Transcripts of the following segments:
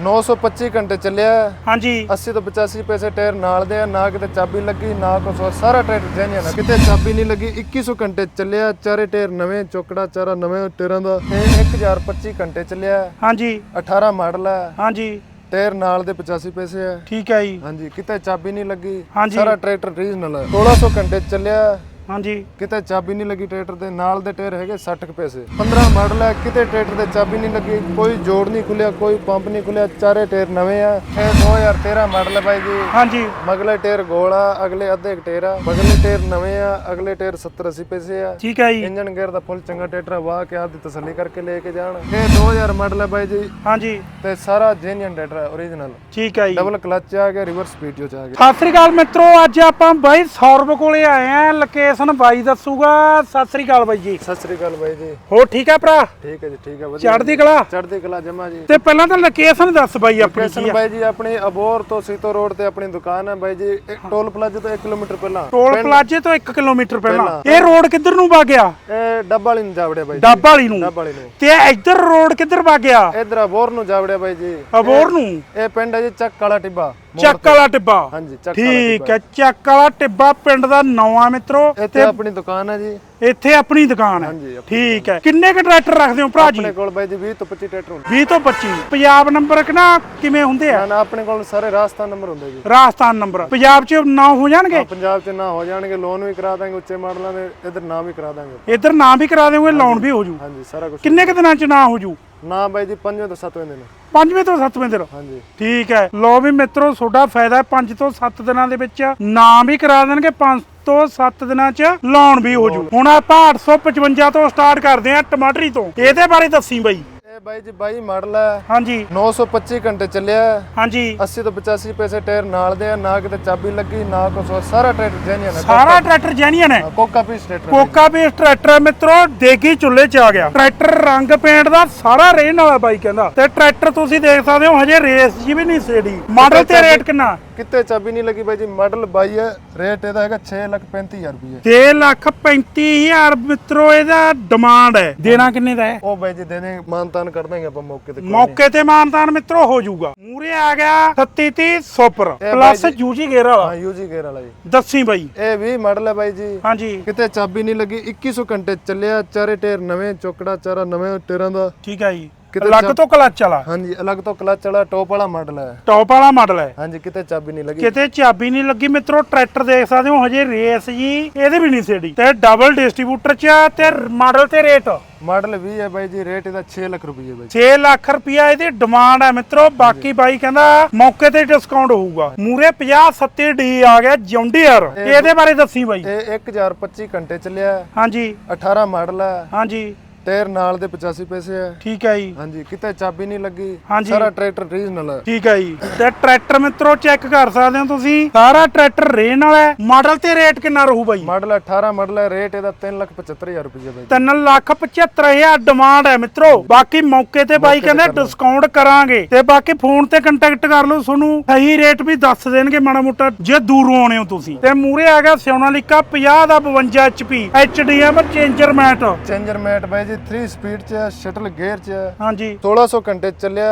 925 ਘੰਟੇ ਚੱਲਿਆ। ਹਾਂਜੀ। 80 ਤੋਂ 85 ਪੈਸੇ ਟਾਇਰ ਨਾਲ ਦੇ ਆ ਨਾ ਕਿਤੇ ਚਾਬੀ ਲੱਗੀ ਨਾ ਕੁਛ ਹੋਰ, ਸਾਰਾ ਟਾਇਰ ਜੈਨੂਇਨ ਹੈ ਕਿਤੇ ਚਾਬੀ ਨਹੀਂ ਲੱਗੀ 2100 ਘੰਟੇ ਚੱਲਿਆ। ਚਾਰੇ ਟਾਇਰ ਨਵੇਂ ਚੋਕੜਾ ਚਾਰਾ ਨਵੇਂ ਟਾਇਰਾਂ ਦਾ। ਇਹ 1025 ਘੰਟੇ ਚੱਲਿਆ। ਹਾਂਜੀ। 18 ਮਾਡਲ ਹੈ ਹਾਂਜੀ। ਟਾਇਰ ਨਾਲ ਦੇ 85 ਪੈਸੇ ਹੈ ਠੀਕ ਹੈ ਜੀ। ਹਾਂਜੀ ਕਿਤੇ ਚਾਬੀ ਨਹੀਂ ਲੱਗੀ। ਹਾਂਜੀ। ਸਾਰਾ ਟਰੈਕਟਰ ਰੀਜਨਲ ਹੈ 1600 ਘੰਟੇ ਚੱਲਿਆ। ਹਾਂਜੀ। ਕਿਤੇ ਚਾਬੀ ਨਹੀਂ ਲੱਗੀ ਟਰੈਕਟਰ ਦੇ ਨਾਲ ਦੇ ਟਾਇਰ ਹੈਗੇ 60 ਕੁ ਪੈਸੇ। 15 ਮਾਡਲ ਹੈ ਕਿਤੇ ਟਰੈਕਟਰ ਦੇ ਚਾਬੀ ਨਹੀਂ ਲੱਗੀ ਕੋਈ ਜੋੜ ਨਹੀਂ ਖੁੱਲਿਆ ਕੋਈ ਪੰਪ ਨਹੀਂ ਖੁੱਲਿਆ ਚਾਰੇ ਟਾਇਰ ਨਵੇਂ ਆ। ਇਹ 2013 ਮਾਡਲ ਹੈ ਬਾਈ ਜੀ। ਹਾਂਜੀ। ਮਗਲੇ ਟਾਇਰ ਗੋਲਾ ਅਗਲੇ ਅੱਧੇ ਟਾਇਰ ਆ ਮਗਲੇ ਟਾਇਰ ਨਵੇਂ ਆ ਅਗਲੇ ਟਾਇਰ 70 80 ਪੈਸੇ ਆ। ਠੀਕ ਹੈ ਜੀ। ਇੰਜਨ ਗੇਅਰ ਦਾ ਫੁੱਲ ਚੰਗਾ ਟਰੈਕਟਰ ਵਾਹ ਕੇ ਆਪਦੀ ਤਸੱਲੀ ਕਰਕੇ ਲੈ ਕੇ ਜਾਣ। ਇਹ 2000 ਮਾਡਲ ਹੈ ਬਾਈ ਜੀ। ਹਾਂਜੀ। ਤੇ ਸਾਰਾ ਜੈਨੂਇਨ ਟਰੈਕਟਰ ਹੈ ਓਰੀਜਨਲ ਠੀਕ ਹੈ ਜੀ। ਡਬਲ ਕਲਚ ਆ ਗਿਆ ਰਿਵਰਸ ਪੀਟੀਓ ਚ ਆ ਗਿਆ। ਸਤਿ ਸ੍ਰੀ ਅਕਾਲ ਮਿੱਤਰੋ ਅੱਜ ਆਪਾਂ ਬਾਈ ਸੌਰਵ ਕੋਲੇ ਆਏ ਆ ਲੋਕੇਸ਼ਨ ਬਾਈ ਦੱਸੂਗਾ। ਸਤਿ ਸ੍ਰੀ ਅਕਾਲ ਬਾਈ ਜੀ। ਸਤਿ ਸ੍ਰੀ ਅਕਾਲ ਬਾਈ ਜੀ। ਹੋ ਠੀਕ ਹੈ ਭਰਾ? ਠੀਕ ਹੈ ਜੀ ਠੀਕ ਹੈ ਵਧੀਆ ਚੜ੍ਹਦੀ ਕਲਾ? ਚੜ੍ਹਦੀ ਕਲਾ ਜਮਾ ਜੀ। ਤੇ ਪਹਿਲਾਂ ਤਾਂ ਲੋਕੇਸ਼ਨ ਦੱਸ ਬਾਈ ਆਪਣੀ ਲੋਕੇਸ਼ਨ ਆ? ਬਾਈ ਜੀ ਆਪਣੀ ਅਬੋਰ ਤੋਂ ਸੀਤੋ ਰੋਡ ਤੇ ਆਪਣੀ ਦੁਕਾਨ ਹੈ ਬਾਈ ਜੀ। ਟੋਲ ਪਲਾਜ਼ਾ ਤੋਂ 1 ਕਿਲੋਮੀਟਰ ਪਹਿਲਾਂ। ਟੋਲ ਪਲਾਜ਼ੇ ਤੋਂ 1 ਕਿਲੋਮੀਟਰ ਪਹਿਲਾਂ। ਇਹ ਰੋਡ ਕਿੱਧਰ ਨੂੰ ਵਾ ਗਿਆ? ਇਹ ਡੱਬਾ ਵਾਲੀ ਨੂੰ ਜਾਵੜਿਆ ਬਾਈ ਜੀ। ਡੱਬ ਵਾਲੀ ਨੂੰ? ਡੱਬਾ ਵਾਲੀ ਨੂੰ। ਤੇ ਇੱਧਰ ਰੋਡ ਕਿੱਧਰ ਵਾ ਗਿਆ? ਇਧਰ ਅਬੋਰ ਨੂੰ ਜਾਵੜਿਆ ਬਾਈ ਜੀ। ਅਬੋਰ ਨੂੰ? ਇਹ ਪਿੰਡ ਹੈ ਜੀ ਚੱਕ ਕਾਲਾ ਟਿੱਬਾ। ਚੱਕ ਵਾਲਾ ਟਿੱਬਾ। ਹਾਂਜੀ ਚੱਕ ਕਾਲਾ ਠੀਕ ਹੈ ਚੱਕ ਵਾਲਾ ਟਿੱਬਾ ਪਿੰਡ ਦਾ ਨਾਂ ਆ ਮਿੱਤਰੋ। ਇੱਥੇ ਆਪਣੀ ਦੁਕਾਨ ਹੈ ਜੀ। ਇੱਥੇ ਆਪਣੀ ਦੁਕਾਨ ਹੈ। ਠੀਕ ਹੈ। ਕਿੰਨੇ ਕ ਟਰੈਕਟਰ ਰੱਖਦੇ ਹੋ ਭਰਾ ਜੀ? ਆਪਣੇ ਕੋਲ ਬਾਈ ਜੀ 20 ਤੋਂ 25 ਟਰੈਕਟਰ ਹੁੰਦੇ। 20 ਤੋਂ 25 ਪੰਜਾਬ ਨੰਬਰ ਕਿਨਾ ਕਿਵੇਂ ਹੁੰਦੇ ਆ? ਨਾ ਆਪਣੇ ਕੋਲ ਸਾਰੇ ਰਾਜਸਥਾਨ ਨੰਬਰ ਹੁੰਦੇ ਜੀ। ਰਾਜਸਥਾਨ ਨੰਬਰ। ਪੰਜਾਬ 'ਚ ਨਾਂ ਹੋ ਜਾਣਗੇ? ਪੰਜਾਬ 'ਚ ਨਾ ਹੋ ਜਾਣਗੇ। ਲੋਨ ਵੀ ਕਰਾ ਦਾਂਗੇ ਉੱਚੇ ਮਾਡਲਾਂ ਦੇ। ਇਧਰ ਨਾਮ ਵੀ ਕਰਾ ਦਾਂਗੇ। ਇੱਧਰ ਨਾਂ ਵੀ ਕਰਾ ਦੇਵੋਗੇ ਲੋਨ ਵੀ ਹੋ ਜੂ। ਹਾਂਜੀ ਸਾਰਾ ਕੁਝ ਕਿੰਨੇ ਕ ਦਿਨਾਂ 'ਚ ਨਾਂ ਹੋ ਜੂ? ਨਾ ਬਾਈ ਜੀ 5 ਤੋਂ 7 ਦਿਨ। ਪੰਜਵੇਂ ਤੋਂ ਸੱਤਵੇਂ ਦਿਨ। ਹਾਂਜੀ। ਠੀਕ ਹੈ। ਲੋ ਵੀ ਮਿੱਤਰੋ ਤੁਹਾਡਾ ਫਾਇਦਾ 5 ਤੋਂ 7 ਦਿਨਾਂ ਦੇ ਵਿੱਚ। ਨਾਂ ਵੀ ਕਰਾ ਦੇਣਗੇ 5 ਤੋਂ 7 ਦਿਨਾਂ 'ਚ ਲੋਨ ਵੀ ਹੋ ਜੂ। ਹੁਣ ਆਪਾਂ 855 ਤੋਂ ਸਟਾਰਟ ਕਰਦੇ ਹਾਂ ਟਮਾਟਰੀ ਤੋਂ। ਇਹਦੇ ਬਾਰੇ ਦੱਸੀ ਬਈ। ਇਹ ਬਾਈ ਜੀ 22 ਮਾਡਲ ਹੈ। ਹਾਂਜੀ। 925 ਘੰਟੇ ਚੱਲਿਆ। ਹੈ। ਹਾਂਜੀ। 80 ਤੋਂ 85 ਪੈਸੇ ਟਾਇਰ ਨਾਲ ਦੇ ਆ ਨਾ ਕਿਤੇ ਚਾਬੀ ਲੱਗੀ ਨਾ ਕੁਛ ਹੋਰ, ਸਾਰਾ ਟਰੈਕਟਰ ਜੈਨੂਇਨ ਹੈ ਸਾਰਾ ਟਰੈਕਟਰ ਜੈਨੀਅਨ ਹੈ ਕੋਕਾ ਪੀਸ ਟਰੈਕਟਰ ਕੋਕਾ ਬੇਸ ਟਰੈਕਟਰ ਹੈ ਮਿੱਤਰੋ ਦੇਗੀ ਚੁੱਲ੍ਹੇ 'ਚ ਆ ਗਿਆ। ਟਰੈਕਟਰ ਰੰਗ ਪੇਂਟ ਦਾ ਸਾਰਾ ਰਹਿਣ ਵਾਲਾ ਬਾਈ ਕਹਿੰਦਾ। ਤੇ ਟਰੈਕਟਰ ਤੁਸੀਂ ਦੇਖ ਸਕਦੇ ਹੋ ਹਜੇ ਰੇਸ ਜੀ ਵੀ ਨਹੀਂ ਸੇੜੀ। ਮਾਡਲ ਤੇ ਰੇਟ ਕਿੰਨਾ? ਕਿਤੇ ਚਾਬੀ ਨਹੀਂ ਲੱਗੀ ਬਾਈ ਜੀ ਮਾਡਲ 22 ਹੈ ਰੇਟ ਇਹਦਾ ਹੈਗਾ 635000 ਰੁਪਏ। 6 ਲੱਖ 35000 ਮਿੱਤਰੋ ਇਹਦਾ ਡਿਮਾਂਡ ਹੈ। ਦੇਣਾ ਕਿੰਨੇ ਦਾ ਹੈ? ਉਹ ਬਾਈ ਜੀ ਦੇ ਦੇ ਮਾਨਤਾਨ ਕਰ ਦਾਂਗੇ ਆਪਾਂ ਮੌਕੇ ਤੇ ਕੋਈ ਮੌਕੇ ਤੇ ਮਾਨਤਾਨ ਮਿੱਤਰੋ ਹੋ ਜਾਊਗਾ। ਮੂਰੇ ਆ ਗਿਆ 3730 ਸੁਪਰ ਇਹ ਪਲੱਸ ਬਾਈ ਜੀ- ਯੂਜੀ ਗੇਅਰ ਨਹੀਂ। ਵਾਲਾ। ਹਾਂ ਯੂਜੀ ਗੇਅਰ ਵਾਲਾ ਜੀ। ਦੱਸੀ ਬਾਈ। ਇਹ 20 ਮਾਡਲ ਹੈ ਬਾਈ ਜੀ। ਹਾਂਜੀ। ਕਿਤੇ ਚਾਬੀ ਨਹੀਂ ਲੱਗੀ 2100 ਘੰਟੇ ਚੱਲਿਆ ਚਾਰੇ ਟਾਇਰ ਨਵੇਂ ਚੋਕੜਾ ਚਾਰਾ ਨਵੇਂ ਟਾਇਰਾਂ ਦਾ। ਠੀਕ ਹੈ ਜੀ। ਕਿਤੇ ਅਲੱਗ ਤੋਂ ਕਲਚ ਵਾਲਾ। ਹਾਂਜੀ ਅਲੱਗ ਤੋਂ ਕਲਚ ਵਾਲਾ ਟੌਪ ਵਾਲਾ ਮਾਡਲ ਹੈ। ਟੌਪ ਵਾਲਾ ਮਾਡਲ ਹੈ। ਹਾਂਜੀ ਕਿਤੇ ਚਾਬੀ ਨਹੀਂ ਲੱਗੀ। ਕਿਤੇ ਚਾਬੀ ਨਹੀਂ ਲੱਗੀ ਮਿੱਤਰੋ ਟਰੈਕਟਰ ਦੇਖ ਸਕਦੇ ਹੋ ਹਜੇ ਰੇਸ ਜੀ ਇਹਦੇ ਵੀ ਨਹੀਂ ਸੇੜੀ। ਤੇ ਡਬਲ ਡਿਸਟ੍ਰੀਬਿਊਟਰ ਚ ਆ ਤੇ ਮਾਡਲ ਤੇ ਰੇਟ ਮਾਡਲ 20 ਹੈ ਬਾਈ ਜੀ ਰੇਟ ਇਹਦਾ 6 ਲੱਖ ਰੁਪਏ ਬਾਈ 6 ਲੱਖ ਰੁਪਿਆ ਇਹਦੀ ਡਿਮਾਂਡ ਹੈ ਮਿੱਤਰੋ। ਬਾਕੀ ਬਾਈ ਕਹਿੰਦਾ ਮੌਕੇ ਤੇ ਡਿਸਕਾਊਂਟ ਹੋਊਗਾ। ਮੂਰੇ 50 70 ਡੀ ਆ ਗਿਆ ਜੌਂਡੀਅਰ ਇਹਦੇ ਬਾਰੇ ਦੱਸੀ ਬਾਈ। ਇਹ 1025 ਘੰਟੇ ਚੱਲਿਆ। ਹਾਂਜੀ। 18 ਮਾਡਲ ਹੈ। ਹਾਂਜੀ। ਟਾਇਰ ਨਾਲ ਦੇ 85 ਪੈਸੇ ਹੈ ਠੀਕ ਹੈ ਜੀ। ਹਾਂਜੀ ਕਿਤੇ ਚਾਬੀ ਨਹੀਂ ਲੱਗੀ। ਹਾਂਜੀ। ਸਾਰਾ ਟਰੈਕਟਰ ਰੀਜਨਲ ਹੈ ਠੀਕ ਹੈ ਜੀ। ਤੇ ਟਰੈਕਟਰ ਮਿੱਤਰੋ ਚੈੱਕ ਕਰ ਸਕਦੇ ਹੋ ਤੁਸੀਂ। ਸਾਰਾ ਟਰੈਕਟਰ ਰੇਨ ਵਾਲਾ ਹੈ। ਮਾਡਲ ਤੇ ਰੇਟ ਕਿੰਨਾ ਰਹੂ ਬਾਈ? ਮਾਡਲ 18 ਮਾਡਲ ਹੈ ਰੇਟ ਇਹਦਾ 375000 ਰੁਪਏ ਬਾਈ। 3 ਲੱਖ 75000 ਡਿਮਾਂਡ ਹੈ ਮਿੱਤਰੋ। ਬਾਕੀ ਮੌਕੇ ਤੇ ਬਾਈ ਕਹਿੰਦੇ ਡਿਸਕਾਊਂਟ ਕਰਾਂਗੇ। ਤੇ ਬਾਕੀ ਫੋਨ ਤੇ ਕੰਟੈਕਟ ਕਰ ਲਓ ਤੁਹਾਨੂੰ ਸਹੀ ਰੇਟ ਵੀ ਦੱਸ ਦੇਣਗੇ ਮਾੜਾ ਮੋਟਾ ਜੇ ਦੂਰੋਂ ਆਉਣੇ ਹੋ ਤੁਸੀਂ। ਤੇ ਮੂਰੇ ਆ ਗਿਆ ਸਿਓਨਾਲਿਕਾ 50 ਦਾ 52 HP HDM changer mat changer mat ਬਾਈ ਜੀ 3 ਸਪੀਡ ਚ ਹੈ ਸ਼ਟਲ ਗੇਅਰ ਚ ਹੈ ਹਾਂਜੀ। 1600 ਘੰਟੇ ਚੱਲਿਆ।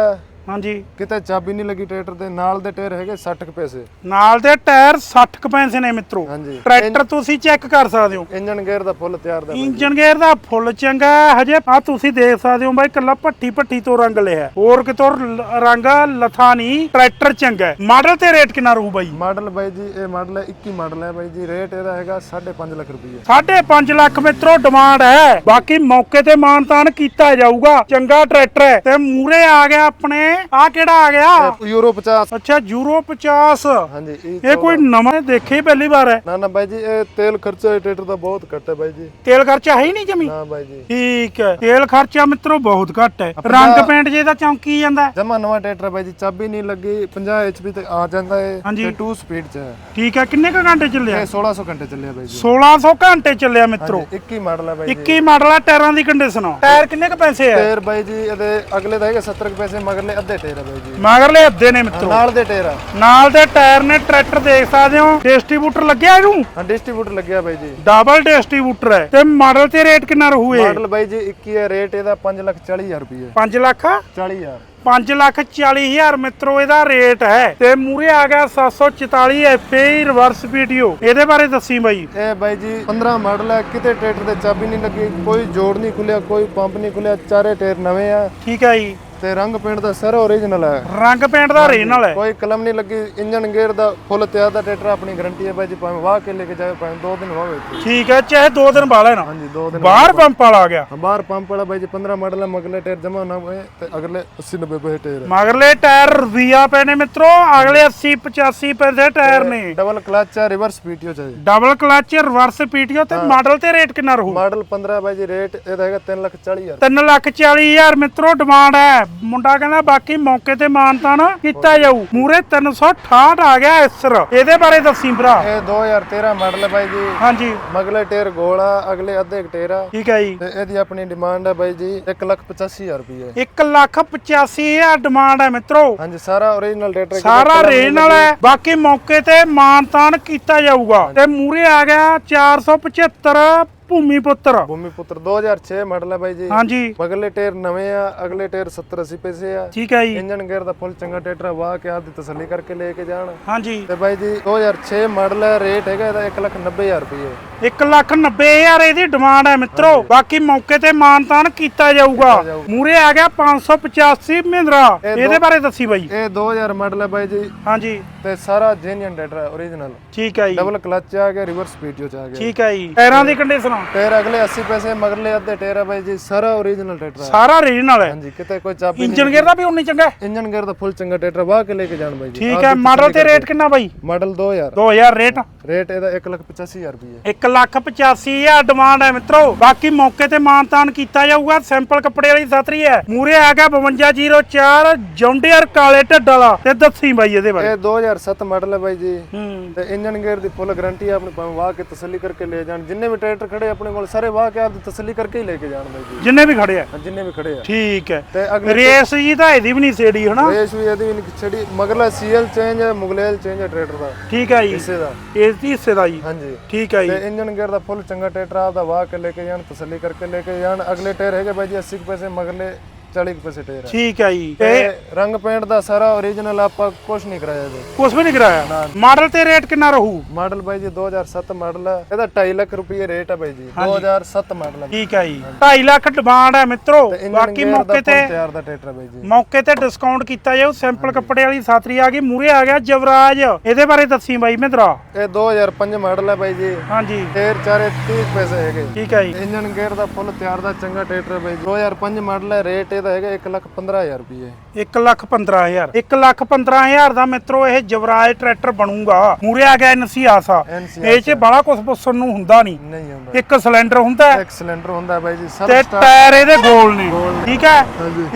ਹਾਂਜੀ। ਕਿਤੇ ਚਾਬੀ ਨਹੀਂ ਲੱਗੀ ਟਰੈਕਟਰ ਦੇ ਨਾਲ ਦੇ ਟਾਇਰ ਹੈਗੇ 60 ਕੁ ਪੈਸੇ। ਨਾਲ ਦੇ ਟਾਇਰ 60 ਕੁ ਪੈਸੇ ਨੇ ਮਿੱਤਰੋ। ਹਾਂਜੀ। ਟਰੈਕਟਰ ਤੁਸੀਂ ਚੈੱਕ ਕਰ ਸਕਦੇ ਹੋ। ਇੰਜਨ ਗੇਅਰ ਦਾ ਫੁੱਲ ਤਿਆਰ ਦਾ ਬਾਈ। ਇੰਜਨ ਗੇਅਰ ਦਾ ਫੁੱਲ ਚੰਗਾ ਹੈ। ਹਜੇ ਆ ਤੁਸੀਂ ਦੇਖ ਸਕਦੇ ਹੋ ਬਾਈ ਕੱਲਾ ਭੱਠੀ ਭੱਠੀ ਤੋਂ ਰੰਗ ਲਿਆ ਹੈ। ਹੋਰ ਕਿਤੋਂ ਲ- ਰੰਗ ਲਥਾ ਨਹੀਂ ਟਰੈਕਟਰ ਚੰਗਾ ਹੈ। ਮਾਡਲ ਤੇ ਰੇਟ ਕਿੰਨਾ ਰਹੂ ਬਾਈ? ਮਾਡਲ ਬਾਈ ਜੀ ਇਹ ਮਾਡਲ ਹੈ 21 ਮਾਡਲ ਹੈ ਬਾਈ ਜੀ। ਰੇਟ ਇਹਦਾ ਹੈਗਾ 5.5 ਲੱਖ ਰੁਪਏ 5.5 ਲੱਖ ਮਿੱਤਰੋ ਡਿਮਾਂਡ ਹੈ। ਬਾਕੀ ਮੌਕੇ ਤੇ ਮਾਨਤਾਨ ਕੀਤਾ ਜਾਊਗਾ। ਚੰਗਾ ਟਰੈਕਟਰ ਹੈ। ਤੇ ਮੂਰੇ ਆ ਗਿਆ ਆਪਣੇ ਆ ਕਿਹੜਾ ਆ ਗਿਆ? ਯੂਰੋ 50 ਅੱਛਾ ਯੂਰੋ 50 ਹਾਂਜੀ ਇਹ ਕੋਈ ਨਵਾਂ ਦੇਖੇ ਪਹਿਲੀ ਵਾਰ ਹੈ। ਨਾ ਨਾ ਬਾਈ ਜੀ ਇਹ ਤੇਲ ਖਰਚਾ ਟਰੈਕਟਰ ਦਾ ਬਹੁਤ ਘੱਟ ਹੈ ਬਾਈ ਜੀ। ਤੇਲ ਖਰਚਾ ਹੈ ਹੀ ਨਹੀਂ ਜਮੀ? ਨਾ ਬਾਈ ਜੀ। ਠੀਕ ਹੈ। ਤੇਲ ਖਰਚਾ ਮਿੱਤਰੋ ਬਹੁਤ ਘੱਟ ਹੈ। ਰੰਗ ਪੇਂਟ ਜੇ ਦਾ ਚੌਂਕੀ ਜਾਂਦਾ ਹੈ। ਜਮਾ ਨਵਾਂ ਟਰੈਕਟਰ ਹੈ ਬਾਈ ਜੀ ਚਾਬੀ ਨਹੀਂ ਲੱਗੀ 50 HP ਤੇ ਆ ਜਾਂਦਾ ਹੈ। ਤੇ 2 ਸਪੀਡ ਚ ਹੈ। ਠੀਕ ਹੈ ਕਿੰਨੇ ਕ ਘੰਟੇ ਚੱਲਿਆ? ਇਹ 1600 ਘੰਟੇ ਚੱਲਿਆ ਬਾਈ ਜੀ। 1600 ਘੰਟੇ ਚੱਲਿਆ ਮਿੱਤਰੋ। 21 ਮਾਡਲ ਹੈ ਬਾਈ ਜੀ। 21 ਮਾਡਲ ਆ ਟਾਇਰਾਂ ਦੀ ਕੰਡੀਸ਼ਨ। ਟਾਇਰ ਕਿੰਨੇ ਕ ਪੈਸੇ ਆ ਟਾਇਰ ਬਾਈ ਜੀ ਇਹਦੇ ਅਗਲੇ ਦਾ ਹੈਗਾ 70 ਕੁ ਪੈਸੇ ਮਗਰਲੇ ਆ ਬਾਈ ਜੀ। ਮਗਰਲੇ ਅੱਧੇ ਨੇ ਮਿੱਤਰੋ। ਨਾਲ ਦੇ ਟਾਇਰ ਆ ਨਾਲ ਦੇ ਟਾਇਰ ਨੇ ਟਰੈਕਟਰ ਦੇਖ ਸਕਦੇ ਹੋ। ਡਿਸਟ੍ਰੀਬਿਊਟਰ ਲੱਗਿਆ ਇਹਨੂੰ? ਹਾਂ ਡਿਸਟ੍ਰੀਬਿਊਟਰ ਲੱਗਿਆ ਬਾਈ ਜੀ। ਡਬਲ ਡਿਸਟ੍ਰੀਬਿਊਟਰ ਹੈ। ਤੇ ਮਾਡਲ ਤੇ ਰੇਟ ਕਿੰਨਾ ਰਹੂ ਇਹ ਮਾਡਲ ਬਾਈ ਜੀ 21 ਹੈ। ਰੇਟ ਇਹਦਾ 5 ਲੱਖ 40 ਹਜ਼ਾਰ ਰੁਪਏ 5 ਲੱਖ? 40 ਹਜ਼ਾਰ। 5 ਲੱਖ 40 ਹਜ਼ਾਰ ਮਿੱਤਰੋ ਇਹਦਾ ਰੇਟ ਹੈ। ਤੇ ਮੂਰੇ ਆ ਗਿਆ 744 ਐਫਏ ਰਿਵਰਸ ਵੀਡੀਓ ਇਹਦੇ ਬਾਰੇ ਦੱਸੀ ਬਾਈ। ਇਹ ਬਾਈ ਜੀ 15 ਮਾਡਲ ਹੈ। ਕਿਤੇ ਟਰੈਕਟਰ ਤੇ ਚਾਬੀ ਨਹੀਂ ਲੱਗੀ ਕੋਈ ਜੋੜ ਨਹੀਂ ਖੁੱਲਿਆ ਕੋਈ ਪੰਪ ਨਹੀਂ ਖੁੱਲਿਆ ਚਾਰੇ ਟਾਇਰ ਨਵੇਂ ਆ। ਠੀਕ ਹੈ ਜੀ। ਤੇ ਰੰਗ ਪੇਂਟ ਦਾ ਸਾਰਾ ਓਰੀਜਨਲ ਹੈ। ਰੰਗ ਪੇਂਟ ਦਾ ਰੀਨਲ ਹੈ। ਕੋਈ ਕਲਮ ਨਹੀਂ ਲੱਗੀ ਇੰਜਨ ਗੇਅਰ ਦਾ ਫੁੱਲ ਤਿਆਰ ਦਾ ਟਰੈਕਟਰ ਆਪਣੀ ਗਾਰੰਟੀ ਹੈ ਬਾਈ ਜੀ ਭਾਵੇਂ ਵਾਹ ਕੇ ਲੈ ਕੇ ਜਾਵੇ ਭਾਵੇਂ ਦੋ ਦਿਨ ਵਾਵੇ ਠੀਕ ਹੈ ਚਾਹੇ 2 ਦਿਨ ਬਾਅਦ ਲੈਣਾ। ਹਾਂਜੀ ਦੋ ਦਿਨ ਬਾਹਰ ਪੰਪ ਵਾਲਾ ਆ ਗਿਆ। ਬਾਹਰ ਪੰਪ ਵਾਲਾ ਬਾਈ ਜੀ 15 ਮਾਡਲ ਹੈ ਮਗਲੇ ਟਾਇਰ ਜਮਾ ਨਾ ਹੋਏ ਤੇ ਅਗਲੇ 80 90 ਪੈਸੇ ਟਾਇਰ ਹੈ। ਮਗਰਲੇ ਟਾਇਰ ਰਵੀਆ ਪਏ ਨੇ ਮਿੱਤਰੋ ਅਗਲੇ 80 85 ਪਏ ਦੇ ਟਾਇਰ ਨੇ। ਡਬਲ ਕਲਚ ਹੈ ਰਿਵਰਸ ਪੀਟੀਓ ਚਾਹੀਏ ਡਬਲ ਕਲਚ ਰਿਵਰਸ ਪੀਟੀਓ ਤੇ ਮਾਡਲ ਤੇ ਰੇਟ ਕਿੰਨਾ ਰਹੂ? ਮਾਡਲ 15 ਬਾਈ ਜੀ ਰੇਟ ਇਹਦਾ ਹੈਗਾ 3 ਲੱਖ 40 ਹਜ਼ਾਰ। 3 ਲੱਖ 40 ਹਜ਼ਾਰ ਮਿੱਤਰੋ ਡਿਮਾਂਡ ਹੈ। ਮੁੰਡਾ ਕਹਿੰਦਾ ਬਾਕੀ ਮੌਕੇ ਤੇ ਮਾਨਤਾ ਨਾ ਕੀਤਾ ਜਾਊ। ਮੂਰੇ 368 ਆ ਗਿਆ ਇਸਰ ਇਹਦੇ ਬਾਰੇ ਦੱਸੀ ਭਰਾ। ਇਹ 2013 ਮਾਡਲ ਹੈ ਬਾਈ ਜੀ। ਹਾਂਜੀ। ਮਗਲੇ ਟਾਇਰ ਗੋਲਾ ਅਗਲੇ ਅੱਧੇ ਆ। ਠੀਕ ਹੈ ਜੀ। ਤੇ ਇਹਦੀ ਆਪਣੀ ਡਿਮਾਂਡ ਹੈ ਬਾਈ ਜੀ 1 ਲੱਖ 85 ਹਜ਼ਾਰ ਰੁਪਏ 1 ਲੱਖ 85 ਹਜ਼ਾਰ ਡਿਮਾਂਡ ਹੈ ਮਿੱਤਰੋ। ਹਾਂਜੀ ਸਾਰਾ ਓਰੀਜਨਲ ਟਰੈਕਟਰ ਸਾਰਾ ਰੇਨ ਵਾਲਾ ਹੈ। ਬਾਕੀ ਮੌਕੇ ਤੇ ਮਾਨਤਾਨ ਕੀਤਾ ਜਾਊਗਾ। ਤੇ ਮੂਰੇ ਆ ਗਿਆ 475 ਭੂਮੀ ਪੁੱਤਰ ਭੂਮੀ ਪੁੱਤਰ 2006 ਮਾਡਲ ਹੈ ਬਾਈ ਜੀ। ਹਾਂਜੀ। ਮਗਲੇ ਟਾਇਰ ਨਵੇਂ ਆ ਅਗਲੇ ਟਾਇਰ 70 80 ਪੈਸੇ ਆ। ਠੀਕ ਹੈ ਜੀ। ਇੰਜਨ ਗੇਅਰ ਦਾ ਫੁੱਲ ਚੰਗਾ ਟਰੈਕਟਰ ਵਾਹ ਕੇ ਆਪਦੀ ਤਸੱਲੀ ਕਰਕੇ ਲੈ ਕੇ ਜਾਣ। ਹਾਂਜੀ। ਤੇ ਬਾਈ ਜੀ 2006 ਮਾਡਲ ਹੈ ਰੇਟ ਹੈਗਾ ਇਹਦਾ 1 ਲੱਖ 90 ਹਜ਼ਾਰ ਰੁਪਏ। 1 ਲੱਖ 90 ਹਜ਼ਾਰ ਇਹਦੀ ਡਿਮਾਂਡ ਹੈ ਮਿੱਤਰੋ। ਬਾਕੀ ਮੌਕੇ ਤੇ ਮਾਨਤਾਨ ਕੀਤਾ ਜਾਊਗਾ। ਮੂਰੇ ਆ ਗਿਆ 585 ਮਹਿੰਦਰਾ। ਇਹਦੇ ਬਾਰੇ ਦੱਸੀ ਬਾਈ। ਇਹ 2000 ਮਾਡਲ ਹੈ ਬਾਈ ਜੀ। ਹਾਂਜੀ। ਤੇ ਸਾਰਾ ਜੈਨੂਇਨ ਟਰੈਕਟਰ ਹੈ ਓਰੀਜਨਲ ਠੀਕ ਹੈ ਜੀ। ਡਬਲ ਕਲਚ ਆ ਗਿਆ ਰਿਵਰਸ ਪੀਟੀਓ ਚ ਆ ਗਿਆ। ਠੀਕ ਹੈ ਜੀ। ਟਾਇਰਾਂ ਦੀ ਕੰਡੀਸ਼ਨ ਟਾਇਰ ਅਗਲੇ 80 ਪੈਸੇ ਮਗਰਲੇ ਅੱਧੇ ਟਾਇਰ ਬਾਈ ਜੀ ਸਾਰਾ ਓਰੀਜਨਲ ਟਰੈਕਟਰ ਹੈ ਸਾਰਾ ਰੀਜਨਲ ਹੈ। ਹਾਂਜੀ ਕਿਤੇ ਕੋਈ ਚਾਬੀ ਇੰਜਨ ਗੇਅਰ ਦਾ ਵੀ ਉਨੀ ਚੰਗਾ ਹੈ। ਇੰਜਨ ਗੇਅਰ ਦਾ ਫੁੱਲ ਚੰਗਾ ਟਰੈਕਟਰ ਵਾਹ ਕੇ ਲੈ ਕੇ ਜਾਣ ਬਾਈ ਜੀ। ਠੀਕ ਹੈ ਮਾਡਲ ਤੇ ਰੇਟ ਕਿੰਨਾ ਬਾਈ? ਮਾਡਲ 2000 2000 ਰੇਟ ਰੇਟ ਇਹਦਾ 1 ਲੱਖ 85 ਹਜ਼ਾਰ ਰੁਪਏ 1 ਲੱਖ 85 ਹਜ਼ਾਰ ਡਿਮਾਂਡ ਹੈ ਮਿੱਤਰੋ। ਬਾਕੀ ਮੌਕੇ ਤੇ ਮਾਨਤਾਨ ਕੀਤਾ ਜਾਊਗਾ। ਸਿੰਪਲ ਕੱਪੜੇ ਵਾਲੀ ਸਾਤਰੀ ਹੈ। ਮੂਰੇ ਆ ਗਿਆ 5204 ਜੌਂਡੀਅਰ ਕਾਲੇ ਢੱਡ ਵਾਲਾ। ਤੇ ਦੱਸੀ ਬਾਈ ਇਹਦੇ ਬਾਰੇ। ਇਹ 2007 ਮਾਡਲ ਹੈ ਬਾਈ ਜੀ। ਹੂੰ। ਤੇ ਇੰਜਨ ਗੇਅਰ ਦੀ ਫੁੱਲ ਗਾਰੰਟੀ ਆਪਣੇ ਭਾਵੇਂ ਵਾਹ ਕੇ ਤਸੱਲੀ ਕਰਕੇ ਲੈ ਜਾਣ। ਜਿੰਨੇ ਵੀ ਟਰੈਕਟਰ ਖੜੇ ਆਪਣੇ ਕੋਲ ਸਾਰੇ ਵਾਹ ਕੇ ਤਸੱਲੀ ਕਰਕੇ ਹੀ ਲੈ ਕੇ ਜਾਣ ਬਾਈ ਜੀ। ਜਿੰਨੇ ਵੀ ਖੜੇ ਆ? ਹਾਂ, ਜਿੰਨੇ ਵੀ ਖੜੇ ਆ। ਠੀਕ ਹੈ। ਤੇ ਅਗਲੇ ਰੇਸ ਜੀ ਤਾਂ ਇਹਦੀ ਵੀ ਨਹੀਂ ਸੇੜੀ ਹਨਾ? ਰੇਸ ਵੀ ਇਹਦੀ ਵੀ ਨਹੀਂ ਛੜੀ ਮਗਰਲਾ ਸੀਐਲ ਚੇਂਜ ਹੈ ਮੁਗਲੇਲ ਚੇਂਜ ਹੈ ਟਰੈਕਟਰ ਦਾ। ਠੀਕ ਹੈ ਜੀ। ਇਸੇ ਦਾ। ਇਸ ਦੀ ਹਿੱਸੇ ਦਾ ਜੀ। ਹਾਂਜੀ। ਠੀਕ ਹੈ ਜੀ। ਤੇ ਇੰਜਨ ਗੇਅਰ ਦਾ ਫੁੱਲ ਚੰਗਾ ਟਰੈਕਟਰ ਆਪਦਾ ਵਾਹ ਕੇ ਲੈ ਕੇ ਜਾਣ ਤਸੱਲੀ ਕਰਕੇ ਲੈ ਕੇ ਜਾਣ। ਅਗਲੇ ਟਾਇਰ ਹੈਗੇ ਬਾਈ ਜੀ 80 ਕੁ ਪੈਸੇ ਮਗਰਲੇ 40 ਕੁ ਪੈਸੇ ਟਾਇਰ ਹੈ ਠੀਕ ਹੈ ਜੀ। ਤੇ ਰੰਗ ਪੇਂਟ ਦਾ ਸਾਰਾ ਓਰੀਜਨਲ ਆਪਾਂ ਕੁਝ ਨਹੀਂ ਕਰਾਇਆ ਇਹਦੇ ਕੁਝ ਵੀ ਨਹੀਂ ਕਰਾਇਆ। ਮਾਡਲ ਤੇ ਰੇਟ ਕਿੰਨਾ ਰਹੂ? ਮਾਡਲ ਬਾਈ ਜੀ 2007 ਮਾਡਲ ਹੈ ਇਹਦਾ 2.5 ਲੱਖ ਰੁਪਏ ਰੇਟ ਹੈ ਬਾਈ ਜੀ। 2007 ਮਾਡਲ ਹੈ ਠੀਕ ਹੈ ਜੀ। 2.5 ਲੱਖ ਡਿਮਾਂਡ ਹੈ ਮਿੱਤਰੋ। ਬਾਕੀ ਮੌਕੇ ਤੇ ਤਿਆਰ ਦਾ ਟਰੈਕਟਰ ਬਾਈ ਜੀ। ਮੌਕੇ ਤੇ ਡਿਸਕਾਊਂਟ ਕੀਤਾ ਜਾਊ ਸਿੰਪਲ ਕੱਪੜੇ ਵਾਲੀ ਸਾਤਰੀ ਆ ਗਈ ਮੂਰੇ ਆ ਗਿਆ ਜਵਰਾਜ ਇਹਦੇ ਬਾਰੇ ਦੱਸੀ ਬਾਈ ਮਹਿੰਦਰਾ ਇਹ 2005 ਮਾਡਲ ਹੈ ਬਾਈ ਜੀ। ਹਾਂਜੀ। ਟਾਇਰ ਚਾਰੇ 30 ਪੈਸੇ ਹੈਗੇ। ਠੀਕ ਹੈ ਜੀ। ਇੰਜਨ ਗੇਅਰ ਦਾ ਫੁੱਲ ਤਿਆਰ ਦਾ ਚੰਗਾ ਟਰੈਕਟਰ ਬਾਈ ਜੀ। 2005 ਮਾਡਲ ਹੈ ਰੇਟ ਇਹਦਾ ਹੈਗਾ 1 ਲੱਖ 15000 ਰੁਪਏ 1 ਲੱਖ 15000 1 ਲੱਖ 15000 ਦਾ ਮਿੱਤਰੋ ਇਹ ਜਵਰਾਜ ਟਰੈਕਟਰ ਬਣੂਗਾ। ਮੂਰੇ ਆ ਗਿਆ ਐਨਸੀ ਆਸਾ ਇਹ ਚ ਬੜਾ ਕੁਝ ਪੁੱਛਣ ਨੂੰ ਹੁੰਦਾ ਨਹੀਂ ਨਹੀਂ ਹੁੰਦਾ। ਇੱਕ ਸਿਲੰਡਰ ਹੁੰਦਾ ਇੱਕ ਸਿਲੰਡਰ ਹੁੰਦਾ ਬਾਈ ਜੀ ਸਭ ਤੇ ਟਾਇਰ ਇਹਦੇ ਗੋਲ ਨੇ। ਠੀਕ ਹੈ?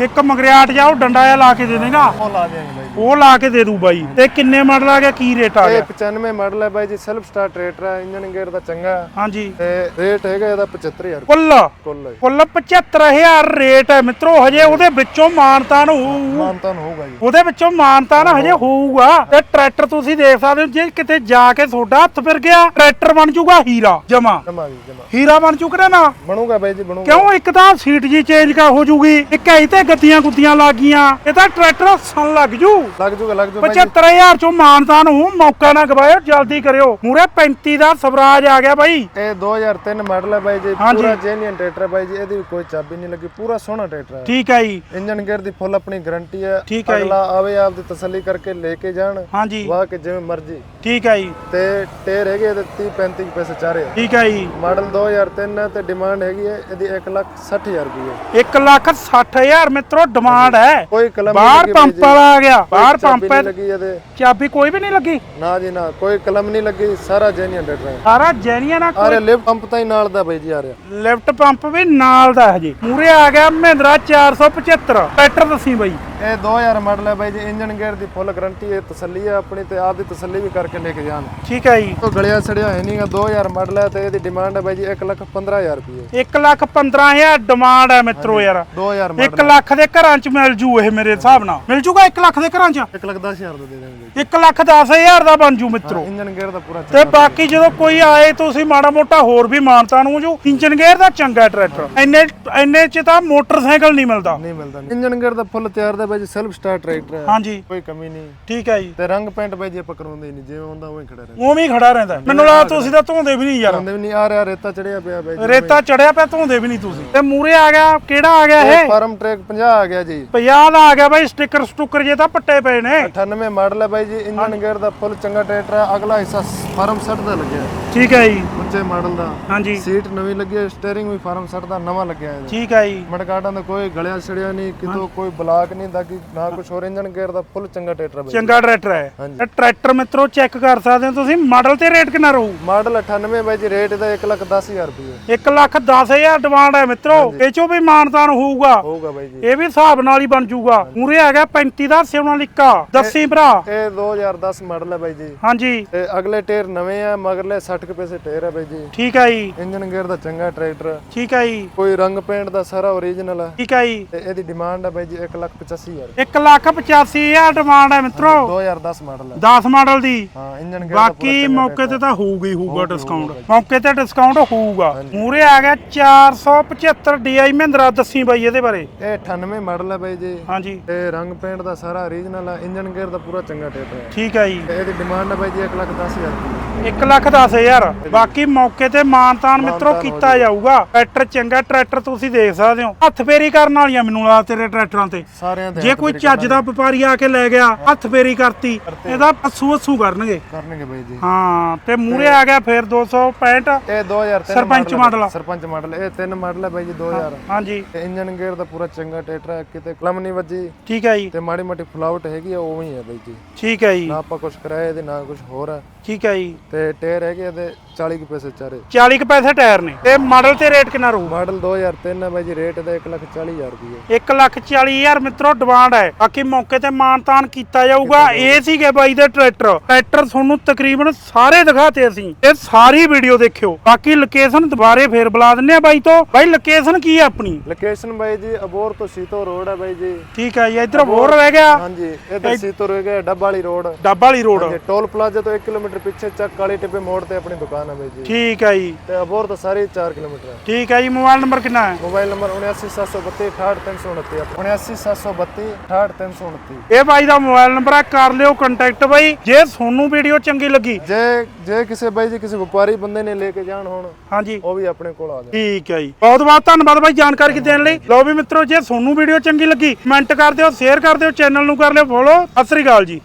ਇੱਕ ਮਗਰਿਆਟ ਜਾ ਉਹ ਡੰਡਾ ਜਿਹਾ ਲਾ ਕੇ ਦੇ ਦੇਗਾ। ਉਹ ਲਾ ਜੀ ਉਹ ਲਾ ਕੇ ਦੇ ਦੂ ਬਾਈ। ਤੇ ਕਿੰਨੇ ਮਾਡਲ ਆ ਗਿਆ ਕੀ ਰੇਟ ਆ ਇਹ ਗਿਆ? 95 ਮਾਡਲ ਹੈ ਬਾਈ ਜੀ ਸੈਲਫ ਸਟਾਰ ਟਰੈਕਟਰ ਹੈ ਇੰਜਨ ਗੇਅਰ ਦਾ ਚੰਗਾ। ਹਾਂਜੀ। ਤੇ ਰੇਟ ਹੈਗਾ ਇਹਦਾ 75000 ਕੁੱਲ? ਕੁੱਲ ਕੁੱਲ 75000 ਰੇਟ ਹੈ। ਮਿੱਤਰੋ ਹਜੇ ਉਹਦੇ ਵਿੱਚੋਂ ਮਾਨਤਾਨ ਹੋਊ। ਮਾਨਤਾਨ ਹੋਊਗਾ ਜੀ। ਉਹਦੇ ਵਿੱਚੋਂ ਮਾਨਤਾਨ ਹਜੇ ਹੋਊਗਾ। ਤੇ ਟਰੈਕਟਰ ਤੁਸੀਂ ਦੇਖ ਸਕਦੇ ਹੋ ਜੇ ਕਿਤੇ ਜਾ ਕੇ ਤੁਹਾਡਾ ਹੱਥ ਫਿਰ ਗਿਆ ਟਰੈਕਟਰ ਬਣ ਜਾਊਗਾ ਹੀਰਾ ਜਮਾ। ਜਮਾ ਜੀ ਜਮਾ। ਹੀਰਾ ਬਣ ਚੁੱਕਦਾ ਨਾ? ਬਣੂਗਾ ਬਾਈ ਜੀ ਬਣੂਗਾ। ਕਿਉਂ? ਇੱਕ ਤਾਂ ਸੀਟ ਜੀ ਚੇਂਜ ਕਰ ਹੋ ਜੂਗੀ। ਇੱਕ ਐ ਤੇ ਗੱਦੀਆਂ ਗੁੱਦੀਆਂ ਲੱਗ ਗਈਆਂ। ਇਹ ਤਾਂ ਟਰੈਕਟਰ ਸਣ ਲੱਗ ਜੂ। ਲੱਗ ਜੂਗਾ ਲੱਗ ਜੂਗਾ ਬਾਈ ਜੀ 75000 ਚੋਂ ਮਾਨਤਾਨ ਹੋ ਮੌਕਾ ਨਾ ਗਵਾਇਓ ਜਲਦੀ ਕਰਿਓ। ਮੂਰੇ 35 ਦਾ ਸਵਰਾਜ ਆ ਗਿਆ ਬਾਈ। ਇਹ 2003 ਮਾਡਲ ਹੈ ਬਾਈ ਜੀ ਹਾਂਜੀ। ਪੂਰਾ ਜੈਨੂਇਨ ਟਰੈਕਟਰ ਹੈ ਬਾਈ ਜੀ ਇਹਦੀ ਵੀ ਕੋਈ ਚਾਬੀ ਨਹੀਂ ਲੱਗੀ ਪੂਰਾ ਸੋਹਣਾ ਟਰੈਕਟਰ ਹੈ। ਠੀਕ ਹੈ ਜੀ। ਇੰਜਨ ਗੇਅਰ ਦੀ ਫੁੱਲ ਆਪਣੀ ਗਾਰੰਟੀ ਹੈ। ਠੀਕ ਹੈ ਜੀ। ਅਗਲਾ ਆਵੇ ਆਪ ਦੀ ਤਸੱਲੀ ਕਰਕੇ ਲੈ ਕੇ ਜਾਣ ਹਾਂਜੀ। ਵਾਹ ਕੇ ਜਿਵੇਂ ਮਰਜ਼ੀ। ਠੀਕ ਹੈ ਜੀ। ਤੇ ਟਾਇਰ ਹੈਗੇ ਇਹਦੇ 30 35 ਪੈਸੇ ਚਾਰੇ ਠੀਕ ਹੈ ਜੀ। ਮਾਡਲ 2003 ਹੈ ਤੇ ਡਿਮਾਂਡ ਹੈਗੀ ਹੈ ਇਹਦੀ 1 ਲੱਖ 60000 ਰੁਪਏ 1 ਲੱਖ 60000 ਮਿੱਤਰੋ ਡਿਮਾਂਡ ਹੈ। ਕੋਈ ਕਲਮ ਬਾਹਰ ਪੰਪ ਵਾਲਾ ਆ ਗਿਆ। ਬਾਹਰ ਪੰਪ ਹੈ। ਲੱਗੀ ਇਹਦੇ ਚਾਬੀ ਕੋਈ ਵੀ ਨਹੀਂ ਲੱਗੀ? ਨਾ ਜੀ ਨਾ ਕੋਈ ਕਲਮ ਨਹੀਂ ਲੱਗੀ ਸਾਰਾ ਜੈਨੂਇਨ ਟਰੈਕਟਰ ਹੈ ਸਾਰਾ ਜੈਨੀਅਨ ਆ ਆ ਰਿਹਾ ਲਿਫਟ ਪੰਪ ਤਾਂ ਹੀ ਨਾਲ ਦਾ ਬਾਈ ਜੀ ਆ ਰਿਹਾ। ਲਿਫਟ ਪੰਪ ਵੀ ਨਾਲ ਦਾ ਹਜੇ ਮੂਰੇ ਆ ਗਿਆ ਮਹਿੰਦਰਾ 475 ਟਰੈਕਟਰ ਦੱਸੀ ਬਾਈ। ਇਹ 2000 ਮਾਡਲ ਹੈ ਬਾਈ ਜੀ ਇੰਜਨ ਗੇਅਰ ਦੀ ਫੁੱਲ ਗਾਰੰਟੀ ਹੈ ਤਸੱਲੀ ਹੈ ਆਪਣੀ ਤੇ ਆਪ ਦੀ ਤਸੱਲੀ ਵੀ ਕਰਕੇ ਲੈ ਕੇ ਜਾਣ। ਠੀਕ ਹੈ ਜੀ। ਉਹ ਗਲਿਆ ਸੜਿਆ ਹੈ ਨਹੀਂਗਾ 2000 ਮਾਡਲ ਹੈ ਤੇ ਇਹਦੀ ਡਿਮਾਂਡ ਹੈ ਬਾਈ ਜੀ 1 ਲੱਖ 15000 ਰੁਪਏ 1 ਲੱਖ 15000 ਡਿਮਾਂਡ ਹੈ ਮਿੱਤਰੋ ਯਾਰ। 2000 1 ਮਾਡਲ ਲੱਖ ਦੇ ਘਰਾਂ 'ਚ ਮਿਲ ਜੂ ਇਹ ਮੇਰੇ ਹਿਸਾਬ ਨਾਲ। ਮਿਲ ਜੂਗਾ 1 ਲੱਖ ਦੇ ਘਰਾਂ 'ਚ? 1 ਲੱਖ 10000 ਦਾ ਦੇ ਦੇਣਗੇ। 1 ਲੱਖ 10000 ਦਾ ਬਣ ਜੂ ਮਿੱਤਰੋ। ਇੰਜਨ ਗੇਅਰ ਦਾ ਪੂਰਾ ਤੇ ਬਾਕੀ ਜਦੋਂ ਕੋਈ ਆਏ ਤੁਸੀਂ ਮਾੜਾ ਮੋਟਾ ਹੋਰ ਵੀ ਮਾਨਤਾ ਨੂੰ ਜੋ। ਇੰਜਨ ਗੇਅਰ ਦਾ ਚੰਗਾ ਟਰੈਕਟਰ। ਇੰਨੇ ਇੰਨੇ 'ਚ ਤਾਂ ਮੋਟਰਸਾਈਕਲ ਨਹੀਂ ਮਿਲਦਾ। ਨਹੀਂ ਮਿਲਦਾ। ਇੰਜਨ ਗੇਅਰ ਦਾ ਫੁੱਲ ਤਿਆਰ ਦਾ ਬਾਈ ਜੀ ਸੈਲਫ ਸਟਾਰਟ ਟਰੈਕਟਰ ਹੈ। ਹਾਂਜੀ। ਕੋਈ ਕਮੀ ਨਹੀਂ। ਠੀਕ ਹੈ ਜੀ। ਤੇ ਰੰਗ ਪੈਂਟ ਬਾਈ ਜੀ ਆਪਾਂ ਕਰਾਉਂਦੇ ਨਹੀਂ। ਜਿਵੇਂ ਹੁੰਦਾ ਉਵੇਂ ਖੜਾ ਰਹਿੰਦਾ। ਉਵੇਂ ਹੀ ਖੜਾ ਰਹਿੰਦਾ। ਮੈਨੂੰ ਲੱਗਦਾ ਤੁਸੀਂ ਤਾਂ ਧੋਂਦੇ ਵੀ ਨਹੀਂ ਯਾਰ। ਕਰਾਉਂਦੇ ਵੀ ਨਹੀਂ। ਆ ਰਿਹਾ ਰੇਤਾ ਚੜਿਆ ਪਿਆ ਬਾਈ ਜੀ। ਰੇਤਾ ਚੜਿਆ ਪਿਆ ਧੋਂਦੇ ਵੀ ਨਹੀਂ ਤੁਸੀਂ। ਤੇ ਮੂਰੇ ਆ ਗਿਆ। ਕਿਹੜਾ ਆ ਗਿਆ ਇਹ? ਫਾਰਮ ਟਰੈਕ 50 ਆ ਗਿਆ ਜੀ। 50 ਦਾ ਆ ਗਿਆ ਬਾਈ। ਸਟicker ਸਟੁੱਕਰ ਜੇ ਤਾਂ ਪੱਟੇ ਪਏ ਨੇ। 98 ਮਾਡਲ ਹੈ ਬਾਈ ਜੀ ਇੰਜਨ ਗੇਅਰ ਦਾ ਫੁੱਲ ਚੰਗਾ ਟਰੈਕਟਰ ਹੈ। ਅਗਲਾ ਹਿੱਸਾ ਫਾਰਮ 60 ਦਾ ਲੱਗਿਆ। ਠੀਕ ਹੈ ਜੀ। ਉੱਚੇ ਮਾਡਲ ਦਾ। ਹਾਂਜੀ। ਸੀਟ ਨਵੀਂ ਲੱਗੀ ਹੈ ਸਟੀਅਰਿੰਗ ਵੀ ਫਾਰਮ 60 ਦਾ ਨਵਾਂ ਲੱਗਿਆ ਹੈ। ਠੀਕ ਹੈ ਜੀ। ਮੜਕਾਟਾਂ ਦਾ ਕੋਈ ਗਲਿਆ ਛੜਿਆ ਨਹੀਂ ਕਿਤੋਂ ਕੋਈ ਬਲਾਕ ਨਹੀਂ ਦਾ ਕਿ ਨਾ ਕੁਛ ਹੋਰ ਇੰਜਨ ਗੇਅਰ ਦਾ ਫੁੱਲ ਚੰਗਾ ਟਰੈਕਟਰ ਹੈ ਚੰਗਾ ਟਰੈਕਟਰ ਹੈ। ਇਹ ਟਰੈਕਟਰ ਮਿੱਤਰੋ ਚੈੱਕ ਕਰ ਸਕਦੇ ਹੋ ਤੁਸੀਂ ਮਾਡਲ ਤੇ ਰੇਟ ਕਿੰਨਾ ਰਹੂ? ਮਾਡਲ 98 ਬਾਈ ਜੀ ਰੇਟ ਇਹਦਾ 1 ਲੱਖ 10000 ਰੁਪਏ 1 ਲੱਖ 10000 ਡਿਮਾਂਡ ਹੈ ਮਿੱਤਰੋ। ਇਹ ਚੋਂ ਵੀ ਮਾਨਤਾਨ ਹੋਊਗਾ। ਹੋਊਗਾ ਬਾਈ ਜੀ। ਇਹ ਵੀ ਹਿਸਾਬ ਨਾਲ ਹੀ ਬਣ ਜਾਊਗਾ ਮੂਰੇ ਗਿਆ 35 ਦਾ ਸਿਵਨਾਲਿਕਾ ਦੱਸੀ ਭਰਾ। ਇਹ 2010 ਮਾਡਲ ਹੈ ਬਾਈ ਜੀ। ਹਾਂਜੀ। ਤੇ ਅਗਲੇ ਟਾਇਰ ਨਵੇਂ ਆ ਮਗਰਲੇ 60 ਕੁ ਪੈਸੇ ਟਾਇਰ ਹੈ ਬਾਈ ਜੀ। ਠੀਕ ਹੈ ਜੀ। ਇੰਜਨ ਗੇਅਰ ਦਾ ਚੰਗਾ ਟਰੈਕਟਰ ਠੀਕ ਹੈ ਜੀ। ਕੋਈ ਰੰਗ ਪੇਂਟ ਦਾ ਸਾਰਾ ਓਰੀਜਨਲ ਹੈ ਠੀਕ ਹੈ ਜੀ। ਤੇ ਇਹਦੀ ਡਿਮਾਂਡ ਹੈ ਬਾਈ ਜੀ 1 ਲੱਖ 85000 1 ਲੱਖ 85000 ਡਿਮਾਂਡ ਹੈ ਮਿੱਤਰੋ। 2010 ਮਾਡਲ ਹੈ 10 ਮਾਡਲ ਦੀ। ਹਾਂ ਇੰਜਨ ਗੇਅਰ ਬਾਕੀ ਮੌਕੇ ਤੇ ਤਾਂ ਹੋਊਗਾ ਹੀ ਹੋਊਗਾ ਡਿਸਕਾਊਂਟ ਮੌਕੇ ਤੇ ਡਿਸਕਾਊਂਟ ਹੋਊਗਾ। ਮੂਰੇ ਆ ਗਿਆ 475 DI ਮਹਿੰਦਰਾ ਦੱਸੀ ਬਾਈ ਇਹਦੇ ਬਾਰੇ। ਇਹ 98 ਮਾਡਲ ਹੈ ਬਾਈ ਜੀ। ਹਾਂਜੀ। ਤੇ ਰੰਗ ਪੇਂਟ ਦਾ ਸਾਰਾ ਓਰੀਜਨਲ ਹੈ ਇੰਜਨ ਗੇਅਰ ਦਾ ਪੂਰਾ ਚੰਗਾ ਠੀਕ ਹੈ ਜੀ। ਇਹਦੀ ਡਿਮਾਂਡ ਹੈ ਬਾਈ ਜੀ 1 ਲੱਖ 10000 ਰੁਪਏ 1 ਲੱਖ 10000 ਬਾਕੀ ਮੌਕੇ ਤੇ ਮਾਨਤਾਨ ਮਿੱਤਰੋ ਕੀਤਾ ਜਾਊਗਾ। ਟਰੈਕਟਰ ਚੰਗਾ ਟਰੈਕਟਰ ਤੁਸੀਂ ਦੇਖ ਸਕਦੇ ਹੋ। ਹੱਥ ਫੇਰੀ ਕਰਨ ਵਾਲੀਆਂ ਮੈਨੂੰ ਲੱਗਦਾ ਤੇਰੇ ਟਰੈਕਟਰਾਂ ਤੇ। ਸਾਰਿਆਂ ਦੇ ਜੇ ਕੋਈ ਚੱਜ ਦਾ ਵਪਾਰੀ ਆ ਕੇ ਲੈ ਗਿਆ ਹੱਥ ਫੇਰੀ ਕਰਤੀ ਇਹਦਾ ਅਸੂ ਅਸੂ ਕਰਨਗੇ। ਕਰਨਗੇ ਬਾਈ ਜੀ। ਹਾਂ ਤੇ ਮੂਰੇ ਆ ਗਿਆ ਫਿਰ 265 ਇਹ 2003 ਸਰਪੰਚ ਮਾਡਲ। ਸਰਪੰਚ ਮਾਡਲ ਇਹ ਤਿੰਨ ਮਾਡਲ ਹੈ ਬਾਈ ਜੀ 2000 ਹਾਂਜੀ। ਇੰਜਨ ਗੇਅਰ ਦਾ ਪੂਰਾ ਚੰਗਾ ਟਰੈਕਟਰ ਹੈ ਕਿਤੇ ਕਲਮ ਨਹੀਂ ਵੱਜੀ। ਠੀਕ ਹੈ ਜੀ। ਤੇ ਮਾੜੀ ਮੋਟੀ ਫਲਾਵਟ ਹੈਗੀ ਆ ਉਵੇਂ ਹੀ ਹੈ ਬਾਈ ਜੀ। ਠੀਕ ਹੈ ਜੀ। ਨਾ ਆਪਾਂ ਕੁਝ ਕਰਾਇਆ ਇਹਦੇ ਨਾ ਕੁਝ ਹੋਰ ਹੈ। ਠੀਕ ਹੈ ਜੀ। ਤੇ ਟਾਇਰ ਹੈਗੇ ਇਹਦੇ 40 ਕੁ ਪੈਸੇ ਚਾਰੇ। 40 ਕੁ ਪੈਸੇ ਟਾਇਰ ਨੇ। ਤੇ ਮਾਡਲ ਤੇ ਰੇਟ ਕਿੰਨਾ ਰਹੂ? ਮਾਡਲ 2003 ਹੈ ਬਾਈ ਜੀ ਰੇਟ ਇਹਦਾ 1 ਲੱਖ 40000 ਰੁਪਏ 1 ਲੱਖ 40 ਹਜ਼ਾਰ ਮਿੱਤਰੋ ਡਿਮਾਂਡ ਹੈ। ਬਾਕੀ ਮੌਕੇ ਤੇ ਮਾਨਤਾਨ ਕੀਤਾ ਜਾਊਗਾ। ਇਹ ਸੀਗੇ ਬਾਈ ਦੇ ਟਰੈਕਟਰ। ਟਰੈਕਟਰ ਤੁਹਾਨੂੰ ਤਕਰੀਬਨ ਸਾਰੇ ਦਿਖਾਤੇ ਅਸੀਂ। ਇਹ ਸਾਰੀ ਵੀਡੀਓ ਦੇਖਿਓ। ਬਾਕੀ ਲੋਕੇਸ਼ਨ ਦੁਬਾਰੇ ਫੇਰ ਬੁਲਾ ਦਿੰਨੇ ਆ ਬਾਈ ਤੋਂ। ਬਾਈ ਲੋਕੇਸ਼ਨ ਕੀ ਹੈ ਆਪਣੀ? ਲੋਕੇਸ਼ਨ ਬਾਈ ਜੀ ਅਬੋਰ ਤੋਂ ਸੀਤੋ ਰੋਡ ਹੈ ਬਾਈ ਜੀ। ਠੀਕ ਹੈ ਜੀ ਇੱਧਰ ਹੋਰ ਰਹਿ ਗਿਆ। ਹਾਂਜੀ ਇਧਰ ਸੀਤੋ ਰਹਿ ਗਿਆ ਡੱਬਾ ਵਾਲੀ ਰੋਡ ਡੱਬ ਵਾਲੀ ਰੋਡ ਟੋਲ ਪਲਾਜ਼ਾ ਤੋਂ 1 ਕਿਲੋਮੀਟਰ ਪਿੱਛੇ ਚੱਕ ਕਾਲੀ ਟਿੱਬੇ ਮੋੜ ਤੇ ਆਪਣੀ ਦੁਕਾਨ ਹੈ ਬਾਈ ਜੀ। ਠੀਕ ਹੈ ਜੀ। ਤੇ ਅਬੋਰ ਤੋਂ ਸਾਰੀ 4 ਕਿਲੋਮੀਟਰ ਹੈ। ਠੀਕ ਹੈ ਜੀ ਮੋਬਾਈਲ ਨੰਬਰ ਕਿੰਨਾ ਹੈ? ਮੋਬਾਈਲ ਨੰਬਰ 79732 68329 79732 68329 ਇਹ ਬਾਈ ਦਾ ਮੋਬਾਈਲ ਨੰਬਰ ਹੈ ਕਰ ਲਿਓ ਕੰਟੈਕਟ ਬਾਈ। ਜੇ ਤੁਹਾਨੂੰ ਵੀਡੀਓ ਚੰਗੀ ਲੱਗੀ। ਜੇ ਜੇ ਕਿਸੇ ਬਾਈ ਜੀ ਕਿਸੇ ਵਪਾਰੀ ਬੰਦੇ ਨੇ ਲੈ ਕੇ ਜਾਣ ਹੁਣ ਹਾਂਜੀ। ਉਹ ਵੀ ਆਪਣੇ ਕੋਲ ਆ ਜਾਏ ਠੀਕ ਹੈ ਜੀ। ਬਹੁਤ ਬਹੁਤ ਧੰਨਵਾਦ ਬਾਈ ਜਾਣਕਾਰੀ ਦੇਣ ਲਈ। ਲਓ ਵੀ ਮਿੱਤਰੋ ਜੇ ਤੁਹਾਨੂੰ ਵੀਡੀਓ ਚੰਗੀ ਲੱਗੀ ਕਮੈਂਟ ਕਰ ਦਿਓ ਸ਼ੇਅਰ ਕਰ ਦਿਓ ਚੈਨਲ ਨੂੰ ਕਰ ਲਿਓ ਫੋਲੋ ਸਤਿ ਸ੍ਰੀ ਅਕਾਲ ਜੀ।